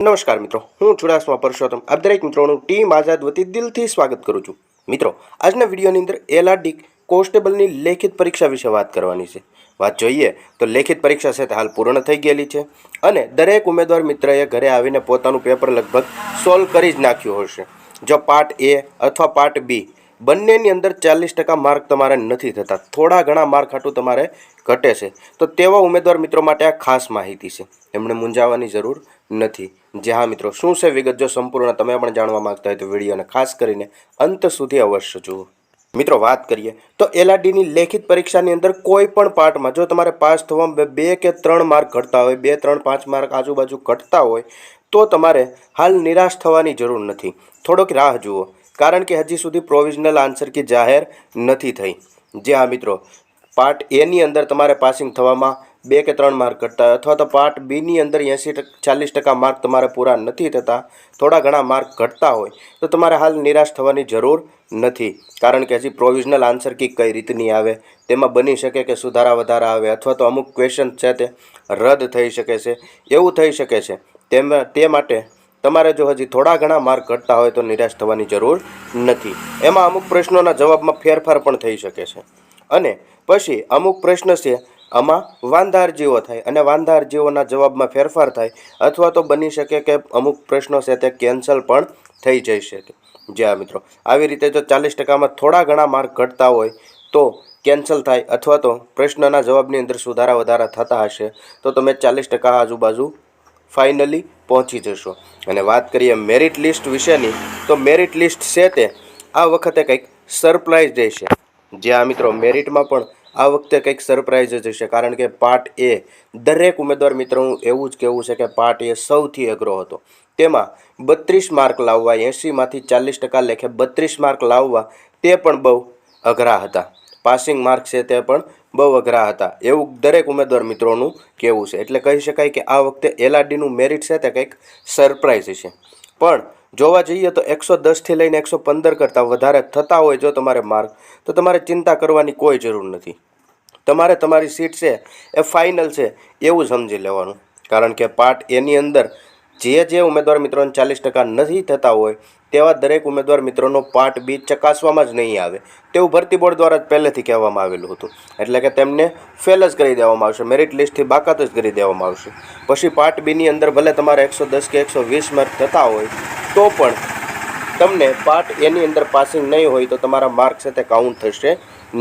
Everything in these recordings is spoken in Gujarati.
નમસ્કાર મિત્રો, હું ચુડાસમા પરસોત્તમ. આપ દરેક મિત્રોનું ટીમ આઝાદ વતી દિલથી સ્વાગત કરું છું. મિત્રો, આજના વિડીયોની અંદર એલઆરડી કોન્સ્ટેબલની લેખિત પરીક્ષા વિશે વાત કરવાની છે. વાત જોઈએ તો લેખિત પરીક્ષા તે હાલ પૂર્ણ થઈ ગયેલી છે અને દરેક ઉમેદવાર મિત્રએ ઘરે આવીને પોતાનું પેપર લગભગ સોલ્વ કરી જ નાખ્યું હશે. જો પાર્ટ એ અથવા પાર્ટ બી બંનેની અંદર ચાલીસ ટકા માર્ક તમારે નથી થતા, થોડા ઘણા માર્ક હાટું તમારે ઘટે છે. તો તેવા ઉમેદવાર મિત્રો માટે આ ખાસ માહિતી છે. એમણે મૂંઝાવાની જરૂર નથી. જે હા મિત્રો, શું છે વિગત? જો સંપૂર્ણ તમે પણ જાણવા માંગતા હોય તો વિડીયોને ખાસ કરીને અંત સુધી અવશ્ય જુઓ. મિત્રો, વાત કરીએ તો એલઆરડીની લેખિત પરીક્ષાની અંદર કોઈ પણ પાર્ટમાં જો તમારે પાસ થવામાં બે કે ત્રણ માર્ક ઘટતા હોય, બે, ત્રણ, પાંચ માર્ક આજુબાજુ ઘટતા હોય, તો તમારે હાલ નિરાશ થવાની જરૂર નથી. થોડોક રાહ જુઓ, કારણ કે હજી સુધી પ્રોવિઝનલ આન્સર કી જાહેર નથી થઈ. જે હા મિત્રો, પાર્ટ એની અંદર તમારે પાસિંગ થવામાં બે કે ત્રણ માર્ક ઘટતા અથવા તો પાર્ટ બીની અંદર એંસી ટકા, ચાલીસ ટકા માર્ક તમારે પૂરા નથી થતા. થોડા ઘણા માર્ક ઘટતા હોય, તો તમારે હાલ નિરાશ થવાની જરૂર નથી. કારણ કે હજી પ્રોવિઝનલ આન્સર કી કઈ રીતની આવે, તેમાં બની શકે કે સુધારા વધારા આવે, અથવા તો અમુક ક્વેશ્ચન છે તે રદ થઈ શકે છે, એવું થઈ શકે છે. તેમાં, તે માટે તમારે જો હજી થોડા ઘણા માર્ક ઘટતા હોય, તો નિરાશ થવાની જરૂર નથી. એમાં અમુક પ્રશ્નોના જવાબમાં ફેરફાર પણ થઈ શકે છે. અને પછી અમુક પ્રશ્ન છે આમાં વાંધાર અરજીઓ થાય અને વાંધાર અરજીઓના જવાબમાં ફેરફાર થાય અથવા તો બની શકે કે અમુક પ્રશ્નો છે તે કેન્સલ પણ થઈ જઈ શકે. જ્યાં મિત્રો. આવી રીતે જો ચાલીસ ટકામાં થોડા ઘણા માર્ક ઘટતા હોય તો કેન્સલ થાય અથવા તો પ્રશ્નના જવાબની અંદર સુધારા વધારા થતા હશે, તો તમે ચાલીસ ટકા આજુબાજુ ફાઇનલી પહોંચી જશો. અને વાત કરીએ મેરિટ લિસ્ટ વિશેની, તો મેરિટ લિસ્ટ છે તે આ વખતે કંઈક સરપ્રાઇઝ રહેશે જે આ મિત્રો. મેરિટમાં પણ આ વખતે કંઈક સરપ્રાઇઝ જ હશે, કારણ કે પાર્ટ એ દરેક ઉમેદવાર મિત્રોનું એવું જ કહેવું છે કે પાર્ટ એ સૌથી અઘરો હતો. તેમાં બત્રીસ માર્ક લાવવા, એંશીમાંથી ચાલીસ ટકા લેખે બત્રીસ માર્ક લાવવા, તે પણ બહુ અઘરા હતા. પાસિંગ માર્ક છે તે પણ બહુ અઘરા હતા. એવું દરેક ઉમેદવાર મિત્રોનું કહેવું છે. એટલે કહી શકાય કે આ વખતે એલઆરડીનું મેરિટ છે તે કંઈક સરપ્રાઇઝ છે પણ જોવા જઈએ તો એકસો દસથી લઈને એકસો પંદર કરતાં વધારે થતા હોય જો તમારે માર્ક, તો તમારે ચિંતા કરવાની કોઈ જરૂર નથી. તમારે તમારી સીટ છે, એ ફાઇનલ છે, એવું સમજી લેવાનું. કારણ કે પાર્ટ એની અંદર જે જે ઉમેદવાર મિત્રોને ચાલીસ ટકા નથી થતા હોય, તેવા દરેક ઉમેદવાર મિત્રોનો પાર્ટ બી ચકાસવામાં જ નહીં આવે. તેવું ભરતી બોર્ડ દ્વારા જ પહેલેથી કહેવામાં આવેલું હતું. એટલે કે તેમને ફેલ જ કરી દેવામાં આવશે મેરિટ લિસ્ટથી બાકાત જ કરી દેવામાં આવશે. પછી પાર્ટ બીની અંદર ભલે તમારે એકસો દસ કે એકસો વીસ માર્ક થતા હોય તો પણ તમને પાર્ટ એની અંદર પાસિંગ નહીં હોય તો તમારા માર્ક છે તે કાઉન્ટ થશે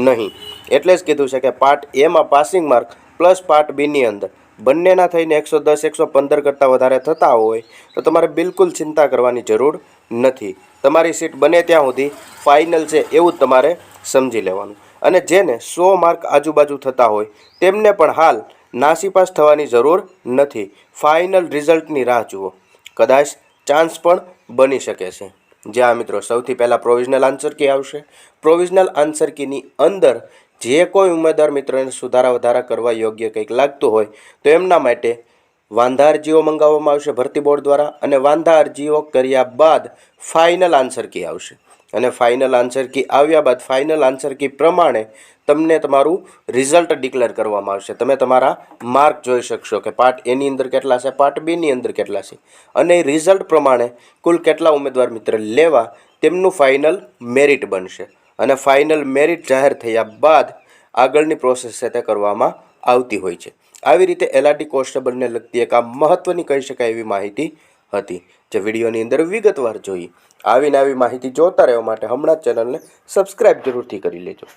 નહીં. એટલે જ કીધું છે કે પાર્ટ એમાં પાસિંગ માર્ક પ્લસ પાર્ટ બીની અંદર બંનેના થઈને એકસો દસ, એકસો પંદર કરતાં વધારે થતા હોય તો તમારે બિલકુલ ચિંતા કરવાની જરૂર નથી. તમારી સીટ બને ત્યાં સુધી ફાઇનલ છે એવું જ તમારે સમજી લેવાનું. અને જેને સો માર્ક આજુબાજુ થતા હોય તેમને પણ હાલ નાસીપાસ થવાની જરૂર નથી. ફાઇનલ રિઝલ્ટની રાહ જુઓ. કદાચ ચાન્સ પણ બની શકે છે. જ્યાં મિત્રો સૌથી પહેલાં પ્રોવિઝનલ આન્સર કી આવશે. પ્રોવિઝનલ આન્સર કીની અંદર જે કોઈ ઉમેદવાર મિત્રોને સુધારા વધારા કરવા યોગ્ય કંઈક લાગતું હોય, તો એમના માટે વાંધા અરજીઓ મંગાવવામાં આવશે ભરતી બોર્ડ દ્વારા અને વાંધા અરજીઓ કર્યા બાદ ફાઇનલ આન્સર કી આવશે. અને ફાઇનલ આન્સર કી આવ્યા બાદ ફાઇનલ આન્સર કી પ્રમાણે તમને તમારું રિઝલ્ટ ડિક્લેર કરવામાં આવશે. તમે તમારા માર્ક જોઈ શકશો કે પાર્ટ એની અંદર કેટલા છે પાર્ટ બીની અંદર કેટલા છે. અને રિઝલ્ટ પ્રમાણે કુલ કેટલા ઉમેદવાર મિત્ર લેવા તેમનું ફાઇનલ મેરિટ બનશે. અને ફાઇનલ મેરિટ જાહેર થયા બાદ આગળની પ્રોસેસ છે તે કરવામાં આવતી હોય છે. આવી રીતે એલઆરડી કોન્સ્ટેબલને લગતી એક આ મહત્ત્વની કહી શકાય એવી માહિતી હતી, જે વિડીયોની અંદર વિગતવાર જોઈ. આવીને આવી માહિતી જોતા રહેવા માટે હમણાં ચેનલને સબસ્ક્રાઈબ જરૂરથી કરી લેજો.